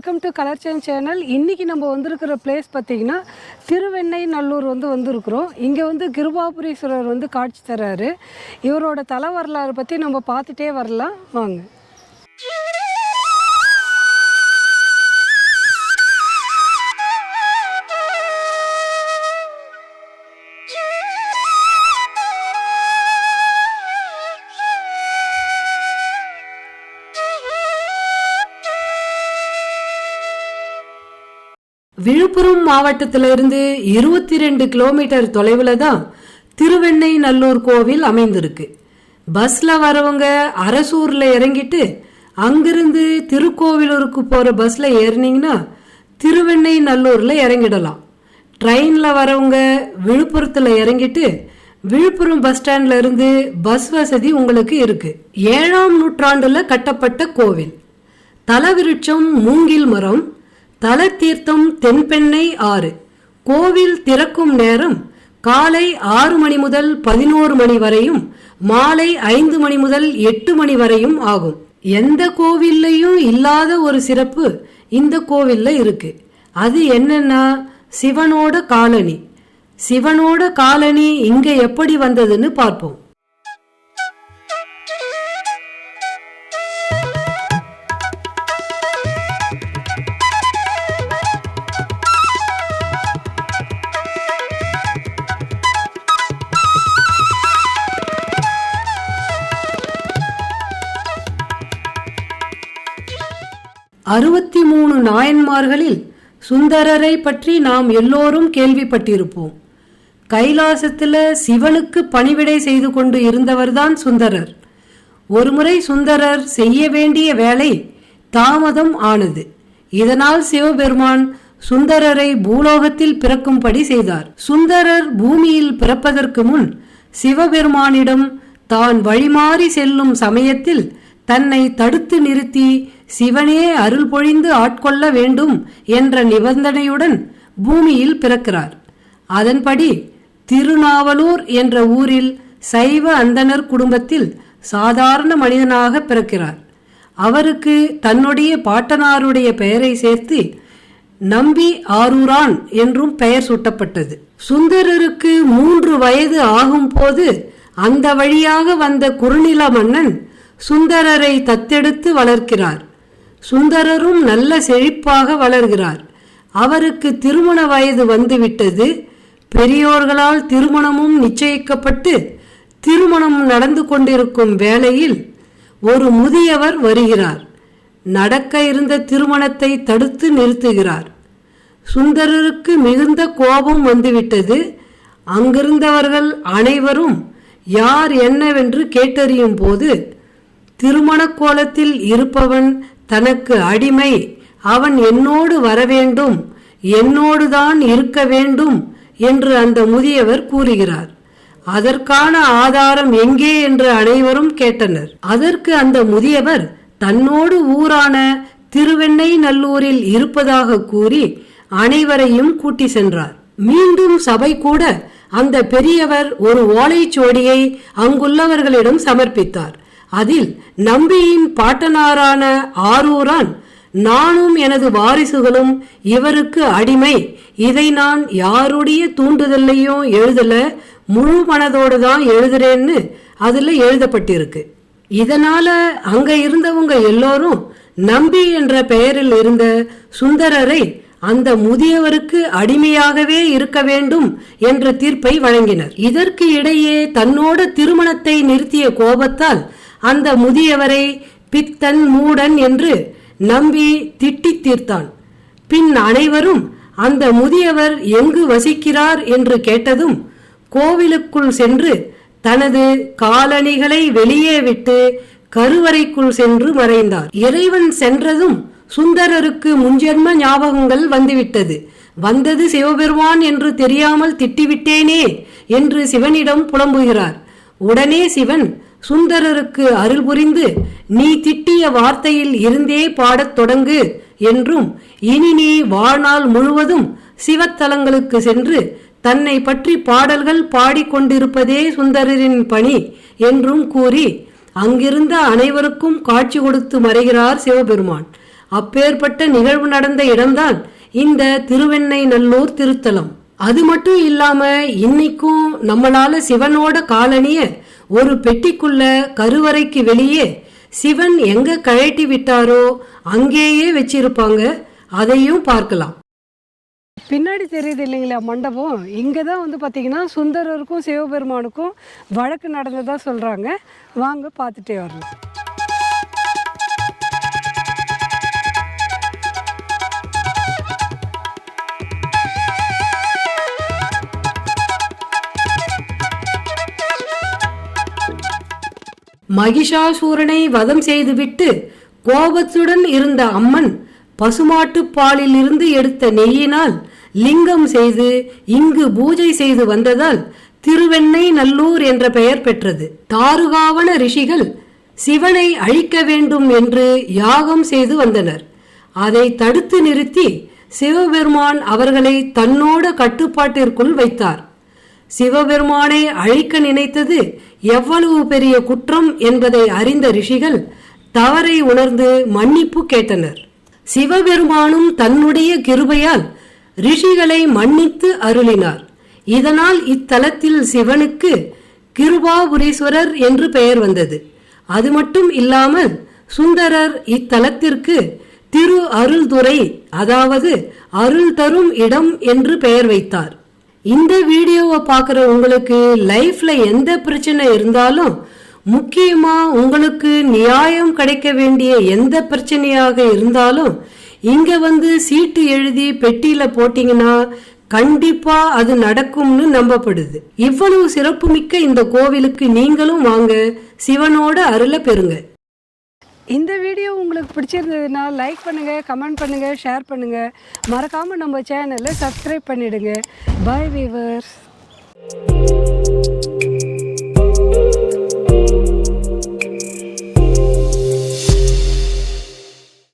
Welcome to colour change channel இன்றைக்கி நம்ம வந்திருக்கிற பிளேஸ் பார்த்திங்கன்னா திருவெண்ணை நல்லூர் வந்து வந்திருக்கிறோம். இங்கே வந்து கிருபாபுரீஸ்வரர் வந்து காட்சி தர்றாரு இவரோட தலை வரலாறு பற்றி நம்ம பார்த்துட்டே வரலாம். வாங்க. விழுப்புரம் மாவட்டத்திலிருந்து இருபத்தி ரெண்டு கிலோமீட்டர் தொலைவில் தான் திருவெண்ணை நல்லூர் கோவில் அமைந்திருக்கு. பஸ்ல வரவங்க அரசூரில் இறங்கிட்டு அங்கிருந்து திருக்கோவிலூருக்கு போகிற பஸ்ல ஏறினீங்கன்னா திருவெண்ணை நல்லூரில் இறங்கிடலாம். ட்ரெயினில் வரவங்க விழுப்புரத்தில் இறங்கிட்டு விழுப்புரம் பஸ் ஸ்டாண்ட்ல இருந்து பஸ் வசதி உங்களுக்கு இருக்கு. ஏழாம் நூற்றாண்டுல கட்டப்பட்ட கோவில். தலவிருட்சம் மூங்கில் மரம் தல தீர்த்தம் தென்பெண்ணை ஆறு. கோவில் திறக்கும் நேரம் காலை ஆறு மணி முதல் பதினோரு மணி வரையும் மாலை ஐந்து மணி முதல் எட்டு மணி வரையும் ஆகும். எந்த கோவில்லையும் இல்லாத ஒரு சிறப்பு இந்த கோவில்ல இருக்கு. அது என்னன்னா சிவனோட காலனி. சிவனோட காலனி இங்க எப்படி வந்ததுன்னு பார்ப்போம். அறுபத்தி மூணு நாயன்மார்களில் சுந்தரரை பற்றி நாம் எல்லோரும் கேள்விப்பட்டிருப்போம். கைலாசத்தில் சிவனுக்கு பணிவிடை செய்து கொண்டு இருந்தவர்தான் சுந்தரர். ஒருமுறை சுந்தரர் செய்ய வேண்டிய வேலை தாமதம் ஆனது. இதனால் சிவபெருமான் சுந்தரரை பூலோகத்தில் பிறக்கும்படி செய்தார். சுந்தரர் பூமியில் பிறப்பதற்கு முன் சிவபெருமானிடம் தான் வழிமாறி செல்லும் சமயத்தில் தன்னை தடுத்து நிறுத்தி சிவனே அருள் பொழிந்து ஆட்கொள்ள வேண்டும் என்ற நிபந்தனையுடன் பூமியில் பிறக்கிறார். அதன்படி திருநாவலூர் என்ற ஊரில் சைவ அந்தணர் குடும்பத்தில் சாதாரண மனிதனாக பிறக்கிறார். அவருக்கு தன்னுடைய பாட்டனாருடைய பெயரை சேர்த்து நம்பி ஆரூரான் என்றும் பெயர் சூட்டப்பட்டது. சுந்தரருக்கு மூன்று வயது ஆகும் போது அந்த வழியாக வந்த குறுநில மன்னன் சுந்தரரை தத்தெடுத்து வளர்க்கிறார். சுந்தரரும் நல்ல செழிப்பாக வளர்கிறார். அவருக்கு திருமண வயது வந்துவிட்டது. பெரியோர்களால் திருமணமும் நிச்சயிக்கப்பட்டு திருமணம் நடந்து கொண்டிருக்கும் வேளையில் ஒரு முதியவர் வருகிறார். நடக்க இருந்த திருமணத்தை தடுத்து நிறுத்துகிறார். சுந்தரருக்கு மிகுந்த கோபம் வந்துவிட்டது. அங்கிருந்தவர்கள் அனைவரும் யார் என்னவென்று கேட்டறியும் போது திருமண கோலத்தில் இருப்பவன் தனக்கு அடிமை. அவன் என்னோடு வரவேண்டும் என்னோடுதான் இருக்க வேண்டும் என்று அந்த முதியவர் கூறுகிறார். அதற்கான ஆதாரம் எங்கே என்று அனைவரும் கேட்டனர். அதற்கு அந்த முதியவர் தன்னோடு ஊரான திருவெண்ணை நல்லூரில் இருப்பதாக கூறி அனைவரையும் கூட்டி சென்றார். மீண்டும் சபை கூட அந்த பெரியவர் ஒரு ஓலைச்சுவடியை அங்குள்ளவர்களிடம் சமர்ப்பித்தார். அதில் நம்பியின் பாட்டனாரான ஆரூரான் நானும் எனது வாரிசுகளும் இவருக்கு அடிமை. இதை நான் யாருடைய தூண்டுதல்லையும் எழுதல முழு மனதோடு தான் எழுதுறேன்னு அதில் எழுதப்பட்டிருக்கு. இதனால அங்க இருந்தவங்க எல்லோரும் நம்பி என்ற பெயரில் இருந்த சுந்தரரை அந்த முதியவருக்கு அடிமையாகவே இருக்க வேண்டும் என்ற தீர்ப்பை வழங்கினர். இதற்கு இடையே தன்னோட திருமணத்தை நிறுத்திய கோபத்தால் அந்த முதியவரை பித்தன் மூடன் என்று நம்பி திட்டி தீர்த்தான். பின் அனைவரும் அந்த முதியவர் எங்கு வசிக்கிறார்? என்று கேட்டதும் கோவிலுக்குள் சென்று தனது காலணிகளை வெளியே விட்டு கருவறைக்குள் சென்று மறைந்தார். இறைவன் சென்றதும் சுந்தரருக்கு முன்ஜென்ம ஞாபகங்கள் வந்துவிட்டது. வந்தது சிவபெருமான் என்று தெரியாமல் திட்டிவிட்டேனே என்று சிவனிடம் புலம்புகிறார். உடனே சிவன் சுந்தரருக்கு அருள் புரிந்து நீ திட்டிய வார்த்தையில் இருந்தே பாடத் தொடங்கு என்றும் இனி நீ வாழ்நாள் முழுவதும் சிவத்தலங்களுக்கு சென்று தன்னை பற்றி பாடல்கள் பாடிக்கொண்டிருப்பதே சுந்தரரின் பணி என்றும் கூறி அங்கிருந்த அனைவருக்கும் காட்சி கொடுத்து மறைகிறார் சிவபெருமான். அப்பேற்பட்ட நிகழ்வு நடந்த இடம்தான் இந்த திருவெண்ணை நல்லூர் திருத்தலம். அது மட்டும் இல்லாம இன்னைக்கும் நம்மளால சிவனோட காலனிய ஒரு பெட்டிக்குள்ள கருவறைக்கு வெளியே சிவன் எங்க கழட்டி விட்டாரோ அங்கேயே வச்சிருப்பாங்க. அதையும் பார்க்கலாம். பின்னாடி தெரியுது இல்லைங்களா மண்டபம்? இங்கே தான் வந்து பார்த்தீங்கன்னா சுந்தரருக்கும் சிவபெருமானுக்கும் வழக்கு நடந்ததாக சொல்கிறாங்க வாங்க பார்த்துட்டே வரலாம். மகிஷாசூரனை வதம் செய்துவிட்டு கோபத்துடன் இருந்த அம்மன் பசுமாட்டு பாலிலிருந்து எடுத்த நெய்யினால் லிங்கம் செய்து இங்கு பூஜை செய்து வந்ததால் திருவெண்ணை நல்லூர் என்ற பெயர் பெற்றது. தாருகாவன ரிஷிகள் சிவனை அழிக்க வேண்டும் என்று யாகம் செய்து வந்தனர். அதை தடுத்து நிறுத்தி சிவபெருமான் அவர்களை தன்னோட கட்டுப்பாட்டிற்குள் வைத்தார். சிவபெருமானை அழிக்க நினைத்தது எவ்வளவு பெரிய குற்றம் என்பதை அறிந்த ரிஷிகள் தவறை உணர்ந்து மன்னிப்பு கேட்டனர். சிவபெருமானும் தன்னுடைய கிருபையால் ரிஷிகளை மன்னித்து அருளினார். இதனால் இத்தலத்தில் சிவனுக்கு கிருபாபுரீஸ்வரர் என்று பெயர் வந்தது. அது மட்டும் இல்லாமல் சுந்தரர் இத்தலத்திற்கு திரு அருள்துறை அதாவது அருள் தரும் இடம் என்று பெயர் வைத்தார். இந்த வீடியோவை பார்க்குற உங்களுக்கு லைஃப்ல எந்த பிரச்சனை இருந்தாலும் முக்கியமா உங்களுக்கு நியாயம் கிடைக்க வேண்டிய எந்த பிரச்சனையாக இருந்தாலும் இங்க வந்து சீட்டு எழுதி பெட்டியில போட்டீங்கன்னா கண்டிப்பா அது நடக்கும்னு நம்பப்படுது. இவ்வளவு சிறப்புமிக்க இந்த கோவிலுக்கு நீங்களும் வாங்க. சிவனோட அருளை பெறுங்க. இந்த வீடியோ உங்களுக்கு பிடிச்சிருந்ததுன்னா லைக் பண்ணுங்கள் கமெண்ட் பண்ணுங்கள் ஷேர் பண்ணுங்கள் மறக்காமல் நம்ம சேனலை சப்ஸ்கிரைப் பண்ணிவிடுங்க பாய் வீவர்ஸ்